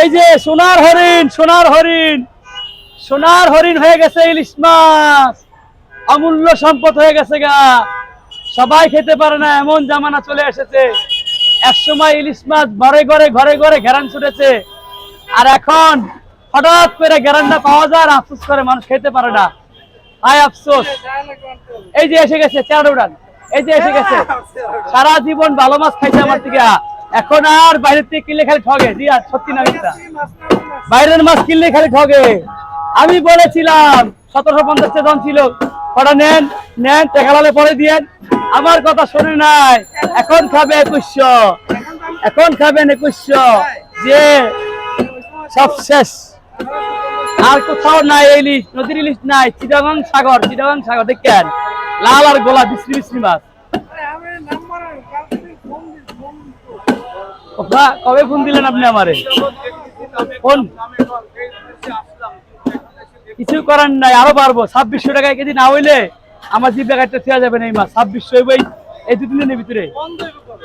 এই যে সোনার হরিণ সোনার হরিণ সোনার হরিণ হয়ে গেছে ইলিশ মাছ। অমূল্য সম্পদ হয়ে গেছে গা। সবাই খেতে পারে না, এমন জামানা চলে এসেছে। এক সময় ইলিশ মাছ ঘরে ঘরে ঘরে ঘরে ঘেরান ছুটেছে। আর এখন হঠাৎ করে ঘেরানটা পাওয়া যায় আর আফসোস করে মানুষ খেতে পারে না। হায় আফসোস। এই যে এসে গেছে চেয়ার উড়ান এই যে এসে গেছে। সারা জীবন ভালো মাছ খাইছে আমার থেকে এখন আর বাইরের থেকে কিনলে খালি ঠগে। জি, আর সত্যি না মিথ্যা। বাইরের মাছ কিনলে খালি ঠগে। আমি বলেছিলাম, সতেরোশো পঞ্চাশ জন ছিল। কটা নেন? নেন, টেকালালে পরে দিয়েন। আমার কথা শুনে নাই। এখন খাবে একুশশো। এখন খাবেন একুশশো। যে সব শেষ। আর কোথাও নাই এই ইলিশ নদীর ইলিশ নাই। চিটাগাং সাগর চিটাগাং সাগর, দেখেন। লাল আর গোলা, বিশ্রী বিশ্রী মাছ। কবে ফোন দিলেন আপনি আমারে? ফোন? কিছু করার নাই, আরও পারব ছাব্বিশশো টাকা কেজি না হইলে আমার জিপ ব্যাগারটা থেওয়া যাবে না এই মাছ ছাব্বিশশো এই- এই দু তিন দিনের ভিতরে।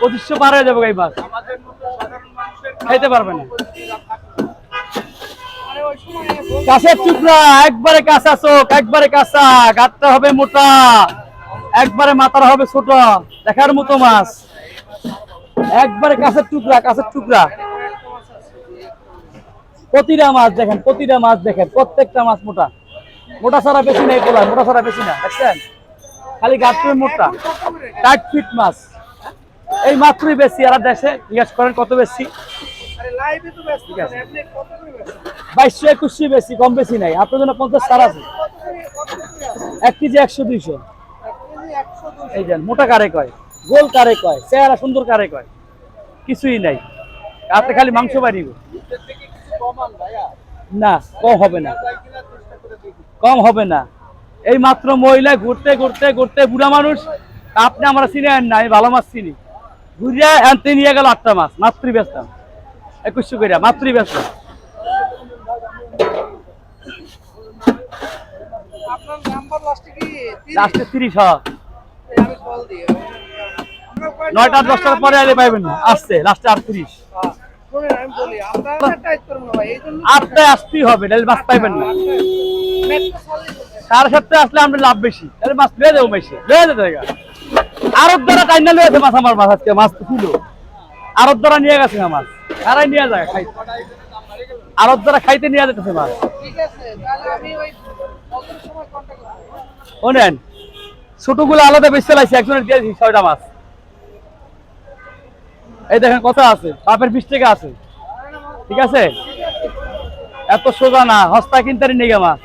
পঁচিশশো পার হয়ে যাবে এই মাছ খাইতে পারবে না। কাছের টুকরা, একবারে কাঁচা চোখ, একবারে কাঁচা, গাতটা হবে মোটা, একবারে মাথার হবে ছোট। দেখার মতো মাছ। একবারে কাছের টুকরা কাছের টুকরা। প্রতিটা মাছ দেখেন, প্রতিটা মাছ দেখেন, প্রত্যেকটা মাছ মোটা। মোটা ছাড়া বেশি নেই পোলা মোটা ছাড়া বেশি না, দেখছেন? খালি গাছপুরে মোটা টাইট ফিট মাছ। এই মাত্রই বেশি, আর দেশে জিজ্ঞেস করেন কত বেশি? বাইশশো একুশশো বেশি, কম বেশি নাই। আপনার জন্য পঞ্চাশ সার আছে। এক কেজি একশো দুইশো। এই যান মোটা কারে কয়? গোল কারে কয়? চেহারা সুন্দর কারে কয়? কিছুই নাই। হাতে খালি মাংস বাড়িব না কম হবে না। কম হবে না। এই মাত্র মহিলা ঘুরতে ঘুরতে ঘুরতে বুড়া মানুষ আপনি আমরা চিনে আন না আমি ভালো মাছ চিনি। ঘুরিয়া আনতে নিয়ে গেল আটটা মাছ মাতৃ বেচতাম একুশশো করিয়া মাতৃ বেচতাম আপনার নাম্বার লাস্টে কি? লাস্টে তিরিশ হয় আমি কল দিই আমরা কয়টা- নয়টা দশটার পরে আলে পাইবেন না। আসছে লাস্টে আটত্রিশ আটটায় আসতেই হবে নাহলে মাছ পাইবেন না। সাড়ে সাতটায় আসলে আমরা লাভ বেশি। তাহলে মাছ লয়ে দেবো বেশি লয়ে যেতে জায়গা আরব দ্বারা টাইনা লয়েছে মাছ আমার মাছ আজকে, মাছ তো ছিল। আরব দ্বারা নিয়ে গেছে না মাছ। তারাই নিয়ে যায় খাই আরব দ্বারা খাইতে নিয়ে যেতেছে মাছ। করব শোনেন ছোটগুলো আলাদা বেশি চালাইছে একজনের দিয়েছি ছয়টা মাছ। এই দেখেন কথা আছে, বাপের বিশ টাকা আছে। ঠিক আছে? এত সোজা না, হস্তা কিনতে নিয়ে মাছ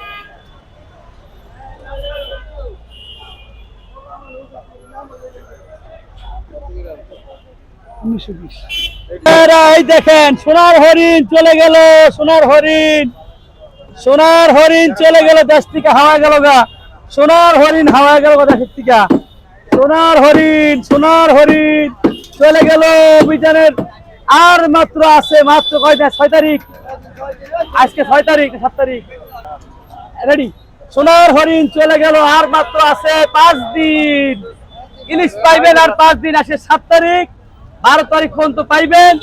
এই দেখেন, সোনার হরিণ চলে গেল, সোনার হরিণ। সোনার হরিণ চলে গেল, দেশ থেকে হাওয়া গেল গা। সোনার হরিণ হাওয়া গেল গা দেশের থেকে। সোনার হরিণ সোনার হরিণ। চলে গেল অভিযানের। আর মাত্র আছে, মাত্র কয়টা? ছয় তারিখ। আজকে ছয় তারিখ, সাত তারিখ। রেডি সোনার হরিণ চলে গেল, আর মাত্র আছে পাঁচ দিন। ইলিশ পাইবেন আর পাঁচ দিন আসে সাত তারিখ। বারো তারিখ পর্যন্ত পাইবেন।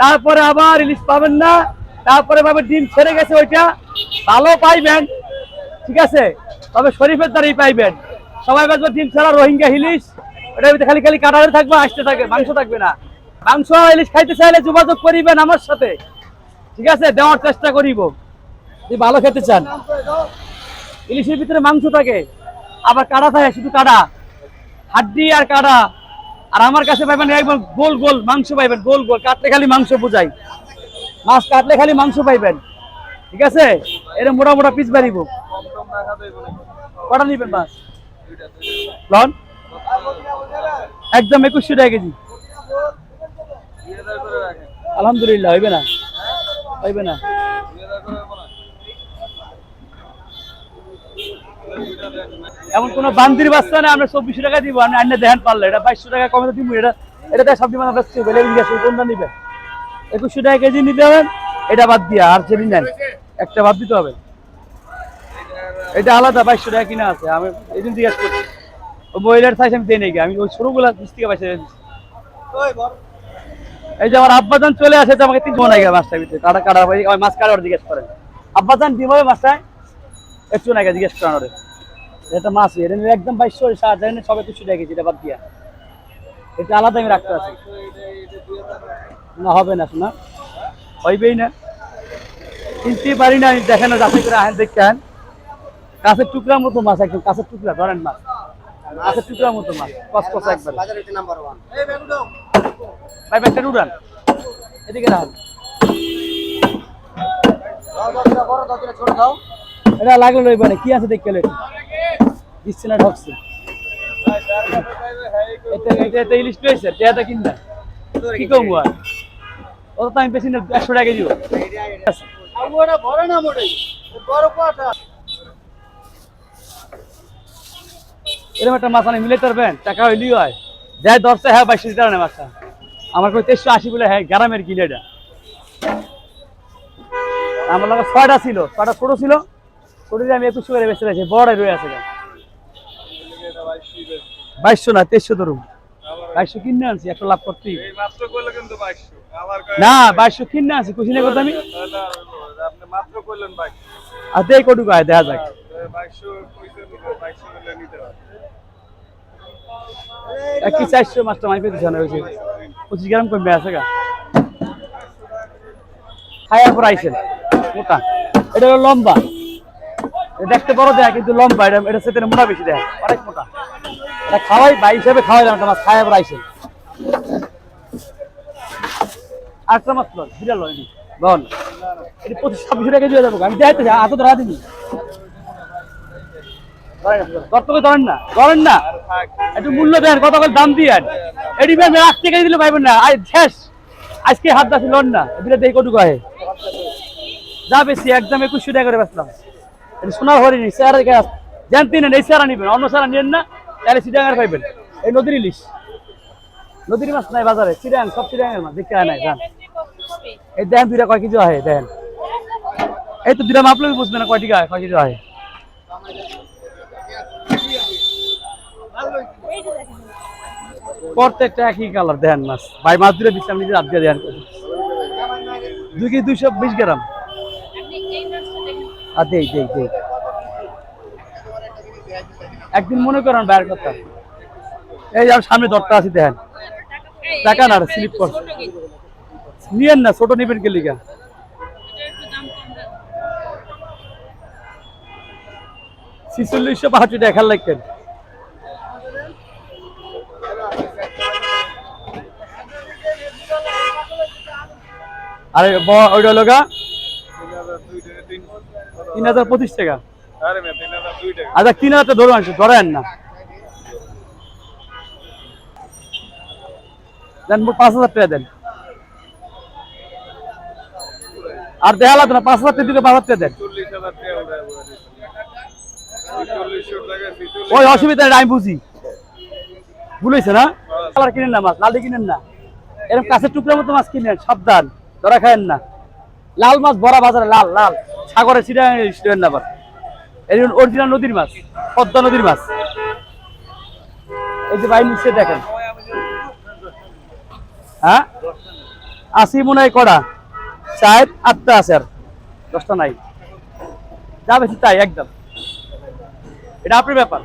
তারপরে আবার ইলিশ পাবেন না। তারপরে ভাবে ডিম ছেড়ে গেছে ওইটা। ভালো পাইবেন। ঠিক আছে? তবে শরীফের দ্বারাই পাইবেন। সবাই বাজবে ডিম ছাড়া রোহিঙ্গা ইলিশ। ওটার ভিতরে খালি খালি কাটারে থাকবে আসতে থাকবে, মাংস থাকবে না। মাংস ইলিশ খাইতে চাইলে যোগাযোগ করিবেন আমার সাথে। ঠিক আছে? দেওয়ার চেষ্টা করিব। যদি ভালো খেতে চান। ইলিশের ভিতরে মাংস থাকে। আবার কাটা থাকে, শুধু কাটা হাড্ডি আর কাটা আর আমার কাছে পাইবেন একদম গোল গোল মাংস পাইবেন, গোল গোল। কাটলে খালি মাংস বোঝাই মাছ কাটলে খালি মাংস পাইবেন। ঠিক আছে? এর মোটা মোটা পিস বাড়িব কটা নিবেন মাছ? লন? একদম একুশশো টাকা কেজি। আলহামদুলিল্লাহ, হইবে না? হইবে না? এমন কোন বান্দির বাচ্চা না, আমরা চব্বিশশো টাকা দিব, আমি আন্য দেখেন পারলে। এটা বাইশশো টাকা কমে দিব এটা এটা দেয় সবজি মানে বেচতে হবে গ্যাস কোনটা নিবেন একুশশো টাকা কেজি নিতে হবে, এটা বাদ দিয়া আর যদি নেন, একটা বাদ দিতে হবে। এটা আলাদা, বাইশশো টাকা কিনা আছে, আমি এই দিন জিজ্ঞাসা করছি। ও মহিলার সাইজ আমি দিয়ে নেই আমি ওই সরুগুলা বিশ টাকা বড় এই যে আমার আব্বাজান চলে আসে আমাকে তিন গেছে মাছটার ভিতরে। কাটা কাটা মাছ কাটার জিজ্ঞেস করেন আব্বাজান হবে মাছটায় একটু নাকি জিজ্ঞেস করেন ওরে এটা মাছ, এটা একদম বাইশশো সাত, জানি সবে কিছু রেখেছি এটা বাদ দিয়া। এটা আলাদা আমি রাখতে আছি। না, হবে না, শোনা। হইবেই না। কিনতে পারি না দেখেন, যাচাই করে আহেন, দেখতে আহেন। কাছের টুকরার মতো মাছ, একদম কাছের টুকরা, ধরেন মাছ। কাছের টুকরার মতো মাছ কস কস একবার। ভাই ব্যাগটা উড়ান এদিকে রাখুন এটা লাগল না কি আছে দেখতে দিচ্ছে না ঢকছে। এটা ইলিশ পেয়েছে কিনবা। কি কম আর? ও তো আমি পেছি না একশো টাকা দিব। এরকম একটা মাছ আনি মিলে পারবেন? টাকা হইলেই হয়। যাই দশটা হ্যাঁ বাইশশো টাকা নেয় মাছটা। আমার কাছে তেইশশো আশি বলে হ্যাঁ গ্রামের কিলো এটা। আমার লাগে ছয়টা ছিল ছয়টা ছোট ছিল। ছোট দিয়ে আমি একুশশো করে বেঁচে গেছি বড় রয়ে আছে। বাইশশো না তেইশশো ধরুন। বাইশশো কিনে আনছি একটা লাভ করতেই না বাইশশো কিনে আনছি আমি? আপনি মাত্র করলেন বাইশশো। আর দেই কটুকু আয় দেখা যাক। বাইশশো একই চারশো মাছটা না হয়েছে পঁচিশ গ্রাম কমবে আছে গা। আইসেন মোটা। এটা হলো লম্বা। দেখতে বড় দেয়, কিন্তু লম্বা। এটা এটা মোটা বেশি দেয়। অনেক মোটা। এটা খাওয়াই ভাই হিসাবে খাওয়াইলাম একটা মাছ খায়ার পর আইসেন আটটা মাছ লন বিড়াল বল। এটা পঁচিশ ছাব্বিশ টাকা যাব আমি হাতে ধরা দিনি দর্তকে ধরেন না ধরেন না। একটু মূল্য দেন, কত করে দাম দিয়ে এটি আমি আজ থেকে দিলে পাইবেন না, আজ শেষ। আজকে হাত দাসি লন না, এদিকে দেখি কটুকু আহে। যা বেশি, একদম একুশশো টাকা করে বেচলাম। এটি সোনার হরিণী চেয়ারা গাছ জানতেই নেন এই চেয়ারা নিবেন অন্য চেয়ারা নিবেন না, তাহলে সিডাঙ্গার পাইবেন। এই নদীর ইলিশ। নদীর মাছ নাই বাজারে সিডাং সব সিডাঙ্গের মাছ, দেখতে নাই, জান। এই দেখেন দুইটা কয় কেজি হয় দেখেন এই তো দুইটা মাপলে বুঝবে না কয় টিকা, কয় কেজি হয় প্রত্যেকটা একই কালার দেন মাছ। ভাই, মাছ দিলে দিচ্ছি আমি নিজে হাত দিয়ে দেন দুই কেজি দুইশো বিশ গ্রাম। আর দেই দেই একদিন মনে করেন বাইরের কথা। এই যে আমার সামনে দরটা আছে দেখেন। টাকা না স্লিপ করছে। নিয়েন না, ছোট নিবেন কে লিগা? ছিচল্লিশশো বাহাত্তর টাকা খেয়াল আরে ওইটা হলো গা? তিন হাজার পঁচিশ টাকা। মেয়ে তিন হাজার টাকা। আচ্ছা তিন হাজার ধরুন ধরেন না। দেন পাঁচ হাজার টাকা দেন। আর দেখা লাগতো না পাঁচ হাজার টাকা দিকে পাঁচ হাজার টাকা দেন। ওই অসুবিধা নেই, আমি বুঝি। হয়েছে না? কালার কিনেন না মাছ লালি কিনেন না। এরকম কাছের টুকরার মতো মাছ কিনেন সাবধান। ধরা খায়েন না। লাল মাছ, বড়া বাজারে লাল লাল। সাগরে ছিটা না আবার অরিজিনাল নদীর মাছ, পদ্মা নদীর মাছ। এই যে বাইর নিচে দেখেন। হ্যাঁ? আশি মনে হয় কড়া। চার আটটা আছে আর। দশটা নাই। যা বেশি তাই, একদম। এটা আপনার ব্যাপার।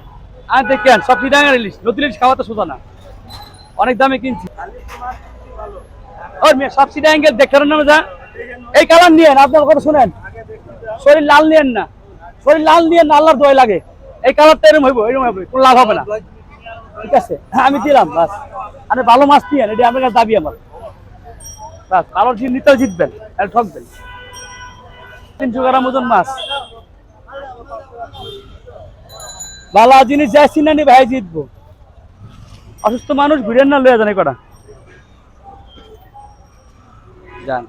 আর দেখেন, সব চিটাঙ্গার ইলিশ। নতুন ইলিশ খাওয়া তো সোজা না। অনেক দামে কিনছি। মেয়ে, সব চিটাঙ্গের দেখেন না যা এই কালার নিয়েন, আপনার কথা শুনেন। শরীর লাল নিয়েন না। শরীর লাল নিয়েন না, আল্লাহর দোয়াই লাগে। এই কালারটা এরকম হইব এরকম হইব, কোনো লাল হবে না। ঠিক আছে হ্যাঁ আমি দিলাম, বাস। আরে ভালো মাছ নিয়েন এটা আমার দাবি আমার। বাস, ভালো নিতেও জিতবেন, আর ঠকবেন। মাছ। ভালো জিনিস যাচ্ছি না নি ভাই, জিতবো। অসুস্থ মানুষ ঘুরেন না, লয়ে জানে কটা। যান